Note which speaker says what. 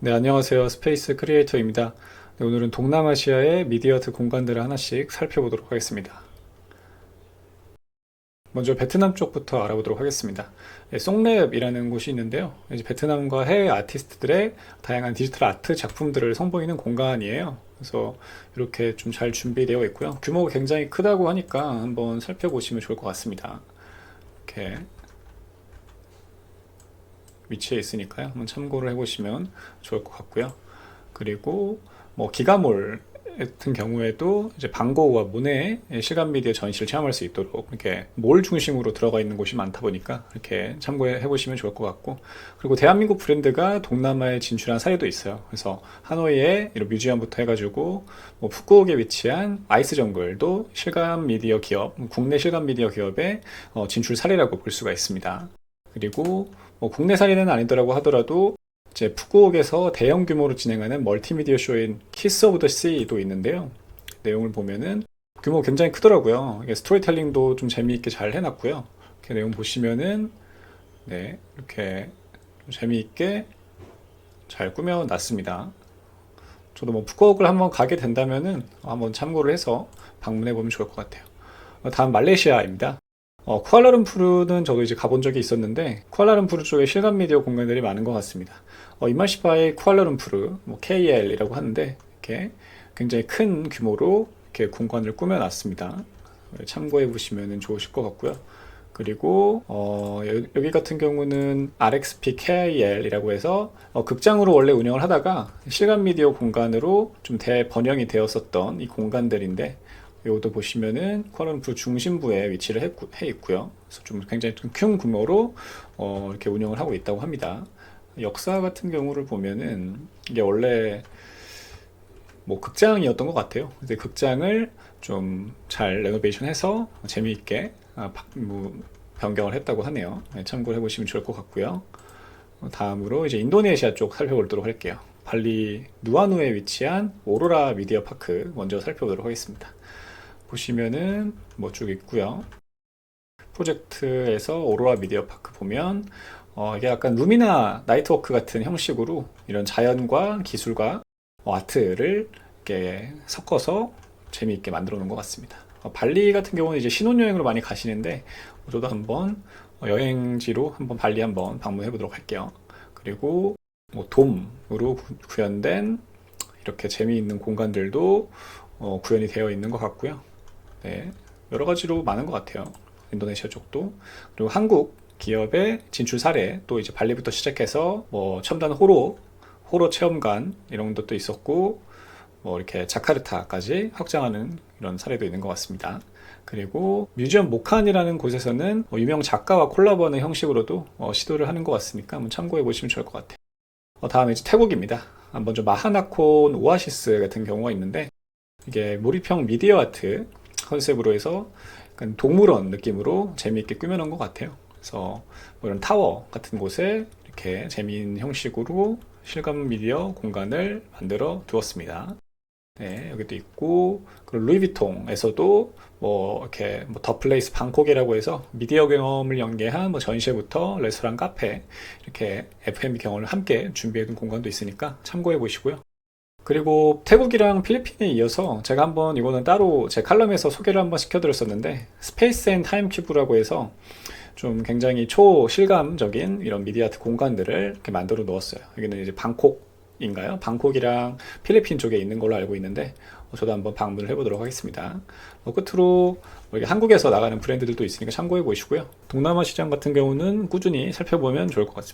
Speaker 1: 네, 안녕하세요. 스페이스 크리에이터입니다. 네, 오늘은 동남아시아의 미디어아트 공간들을 하나씩 살펴보도록 하겠습니다. 먼저 베트남 쪽부터 알아보도록 하겠습니다. 네, 송랩이라는 곳이 있는데요. 이제 베트남과 해외 아티스트들의 다양한 디지털 아트 작품들을 선보이는 공간이에요. 그래서 이렇게 좀 잘 준비되어 있고요. 규모가 굉장히 크다고 하니까 한번 살펴보시면 좋을 것 같습니다. 이렇게 위치에 있으니까요. 한번 참고를 해보시면 좋을 것 같고요. 그리고 뭐 기가몰 같은 경우에도 이제 방고와 문의 실감 미디어 전시를 체험할 수 있도록 이렇게 몰 중심으로 들어가 있는 곳이 많다 보니까 이렇게 참고해 보시면 좋을 것 같고 그리고 대한민국 브랜드가 동남아에 진출한 사례도 있어요. 그래서 하노이에 이런 뮤지엄부터 해가지고 뭐 푸꾸옥에 위치한 아이스 정글도 실감 미디어 기업 국내 실감 미디어 기업의 어, 진출 사례라고 볼 수가 있습니다. 그리고 뭐 국내 사례는 아니더라고 하더라도 이제 푸꾸옥에서 대형 규모로 진행하는 멀티미디어 쇼인 키스 오브 더 시도 있는데요. 내용을 보면은 규모 굉장히 크더라고요. 이게 스토리텔링도 좀 재미있게 잘 해놨고요. 이렇게 내용 보시면은 네 이렇게 좀 재미있게 잘 꾸며놨습니다. 저도 뭐 푸꾸옥을 한번 가게 된다면은 한번 참고를 해서 방문해 보면 좋을 것 같아요. 어, 다음 말레이시아입니다. 어, 쿠알라룸푸르는 저도 이제 가본 적이 있었는데 쿠알라룸푸르 쪽에 실감 미디어 공간들이 많은 것 같습니다. 어, 이마시바의 쿠알라룸푸르, 뭐 KL이라고 하는데 이렇게 굉장히 큰 규모로 이렇게 공간을 꾸며놨습니다. 참고해 보시면 좋으실 것 같고요. 그리고 어, 여- 여기 같은 경우는 RXP KL이라고 해서 어, 극장으로 원래 운영을 하다가 실감 미디어 공간으로 좀 대번영이 되었었던 이 공간들인데 요것도 보시면은 쿠알라룸푸르 중심부에 위치를 했고- 해 있고요. 그래서 좀 굉장히 좀큰 규모로 어, 이렇게 운영을 하고 있다고 합니다. 역사 같은 경우를 보면은 이게 원래 뭐 극장이었던 것 같아요. 근데 극장을 좀 잘 레노베이션해서 재미있게 아, 바- 뭐 변경을 했다고 하네요. 네, 참고를 해보시면 좋을 것 같고요. 어, 다음으로 이제 인도네시아 쪽 살펴보도록 할게요. 발리 누아누에 위치한 오로라 미디어 파크 먼저 살펴보도록 하겠습니다. 보시면은 뭐 쭉 있고요. 프로젝트에서 오로라 미디어 파크 보면 어, 이게 약간 루미나 나이트워크 같은 형식으로 이런 자연과 기술과 어, 아트를 이렇게 섞어서 재미있게 만들어 놓은 것 같습니다. 어, 발리 같은 경우는 이제 신혼여행으로 많이 가시는데 어, 저도 한번 어, 여행지로 한번 발리 한번 방문해 보도록 할게요. 그리고 뭐 돔으로 구- 구현된 이렇게 재미있는 공간들도 어, 구현이 되어 있는 것 같고요. 네, 여러 가지로 많은 것 같아요. 인도네시아 쪽도 그리고 한국 기업의 진출 사례 또 이제 발리부터 시작해서 뭐 첨단 호로 호러 체험관 이런 것도 있었고 뭐 이렇게 자카르타까지 확장하는 이런 사례도 있는 것 같습니다. 그리고 뮤지엄 모칸이라는 곳에서는 어, 유명 작가와 콜라보하는 형식으로도 어, 시도를 하는 것 같으니까 한번 참고해 보시면 좋을 것 같아요. 어, 다음에 이제 태국입니다. 아, 먼저 마하나콘 오아시스 같은 경우가 있는데 이게 몰입형 미디어 아트 컨셉으로 해서 약간 동물원 느낌으로 재미있게 꾸며놓은 것 같아요. 그래서 뭐 이런 타워 같은 곳에 이렇게 재미있는 형식으로 실감 미디어 공간을 만들어 두었습니다. 네, 여기도 있고, 그리고 루이비통에서도 뭐 이렇게 뭐 더 플레이스 방콕이라고 해서 미디어 경험을 연계한 뭐 전시회부터 레스토랑, 카페 이렇게 F&B 경험을 함께 준비해둔 공간도 있으니까 참고해 보시고요. 그리고 태국이랑 필리핀에 이어서 제가 한번 이거는 따로 제 칼럼에서 소개를 한번 시켜드렸었는데 스페이스 앤 타임 큐브라고 해서 좀 굉장히 초실감적인 이런 미디어아트 공간들을 이렇게 만들어 놓았어요. 여기는 이제 방콕인가요? 방콕이랑 필리핀 쪽에 있는 걸로 알고 있는데 어, 저도 한번 방문을 해보도록 하겠습니다. 어, 끝으로 뭐 한국에서 나가는 브랜드들도 있으니까 참고해 보시고요. 동남아 시장 같은 경우는 꾸준히 살펴보면 좋을 것 같습니다.